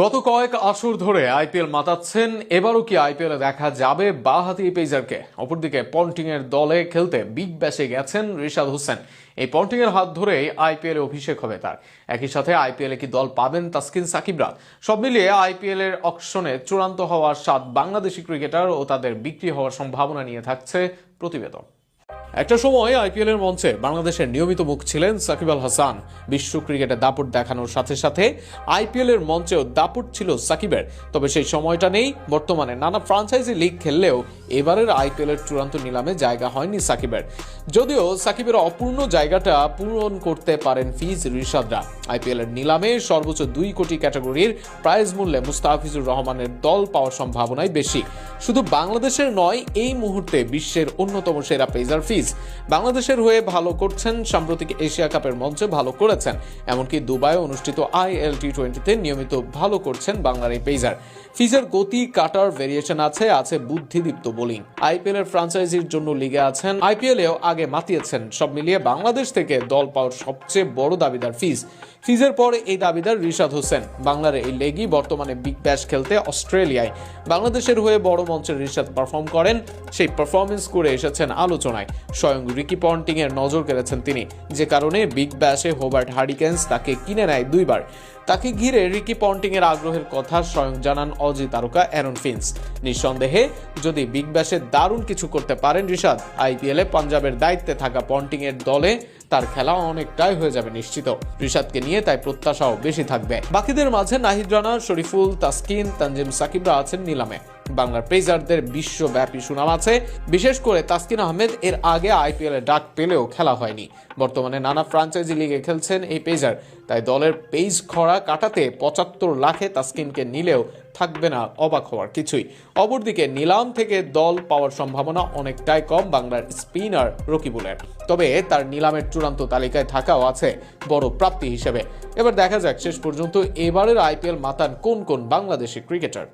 গত কয়েক আসর ধরে আইপিএল মাতাচ্ছেন, এবারও কি আইপিএলে দেখা যাবে বাহাতি পেজারকে অপরদিকে পন্টিং এর দলে খেলতে বিগ ব্যাশে গেছেন রিশাদ হোসেন। এই পন্টিং এর হাত ধরেই আইপিএল অভিষেক হবে তার। একই সাথে আইপিএল কি দল পাবেন তাসকিন সাকিবরা? সব মিলিয়ে আইপিএল এর অকশনে চূড়ান্ত হওয়ার সাত বাংলাদেশি ক্রিকেটার ও তাদের বিক্রি হওয়ার সম্ভাবনা নিয়ে থাকছে প্রতিবেদন। একটা সময় আইপিএল এর মঞ্চে বাংলাদেশের নিয়মিত মুখ ছিলেন সাকিব আল হাসান। বিশ্ব ক্রিকেটে দাপট দেখানোর সাথে সাথে আইপিএল এর মঞ্চেও দাপট ছিল সাকিবের। তবে সেই সময়টা নেই, বর্তমানে নানা ফ্রাঞ্চাইজি লিগ খেললেও এবারের আইপিএল এর চূড়ান্ত নিলামে জায়গা হয়নি সাকিবের। যদিও সাকিবের অপূর্ণ জায়গাটা পূরণ করতে পারেন ফিজ রিশাদরা। আইপিএল এর নিলামে সর্বোচ্চ দুই কোটি ক্যাটাগরির প্রাইজ মূল্যে মুস্তাফিজুর রহমানের দল পাওয়ার সম্ভাবনাই বেশি। শুধু বাংলাদেশের নয়, এই মুহূর্তে বিশ্বের অন্যতম সেরা পেজার ফিজ। বাংলাদেশের হয়ে ভালো করছেন, সাম্প্রতিক এশিয়া কাপের মঞ্চে ভালো করেছেন। এমনকি দুবাইয়ে অনুষ্ঠিত আইএল টি টোয়েন্টিতে নিয়মিত ভালো করছেন বাংলার এই পেজার ফিজের গতি, কাটার ভেরিয়েশন আছে আছে বুদ্ধিদীপ্ত বোলিং। আইপিএল এর ফ্রাঞ্চাইজির জন্য লিগে আছেন আইপিএল এও আগে মাতিয়েছেন। সব মিলিয়ে বাংলাদেশ থেকে দল পাওয়ার সবচেয়ে বড় দাবিদার ফিজ। ফিজের পরে এই দাবিদার রিশাদ হোসেন, বাংলার এই লেগই বর্তমানে বিগ ব্যাশ খেলতে অস্ট্রেলিয়ায়। বাংলাদেশের হয়ে বড় মঞ্চের রিশাদ পারফর্ম করেন। সেই পারফরমেন্স করে এসেছেন আলোচনায়। স্বয়ং রিকি পন্টিং এর নজর কেড়েছেন তিনি। যে কারণে বিগ ব্যাশে হোবার্ট হারিকেন্স তাকে কিনে নেয় দুইবার। তাকে ঘিরে রিকি পন্টিং এর আগ্রহের কথা স্বয়ং জানান অজি তারকা অ্যারন ফিন্স। নিঃসন্দেহে, যদি বিগ ব্যাশে দারুণ কিছু করতে পারেন রিশাদ, আইপিএলে পাঞ্জাবের দায়িত্বে থাকা পন্টিং এর দলে তার খেলা অনেকটাই হয়ে যাবে নিশ্চিত। রিশাদকে নিয়ে তাই প্রত্যাশাও বেশি থাকবে। বাকিদের মাঝে নাহিদ রানা, শরীফুল, তাসকিন, তানজিম সাকিবরা আছেন নিলামে। বাংলার পেজারদের বিশ্বব্যাপী সুনাম আছে। বিশেষ করে তাসকিন আহমেদ এর আগে আইপিএল এ ডাক পেলেও খেলা হয়নি। বর্তমানে নানা ফ্রাঞ্চাইজি লিগে খেলছেন এই পেজার। তাই দলের পেজ খরা কাটাতে পঁচাত্তর লাখে তাসকিনকে নিলেও থাকবে না অবাক হওয়ার কিছুই। অপরদিকে নিলাম থেকে দল পাওয়ার সম্ভাবনা অনেকটাই কম বাংলার স্পিনার রকিবুলের। তবে তার নিলামের চূড়ান্ত তালিকায় থাকাও আছে বড় প্রাপ্তি হিসেবে। এবার দেখা যাক শেষ পর্যন্ত এবারের আইপিএল মাতান কোন কোন বাংলাদেশি ক্রিকেটার।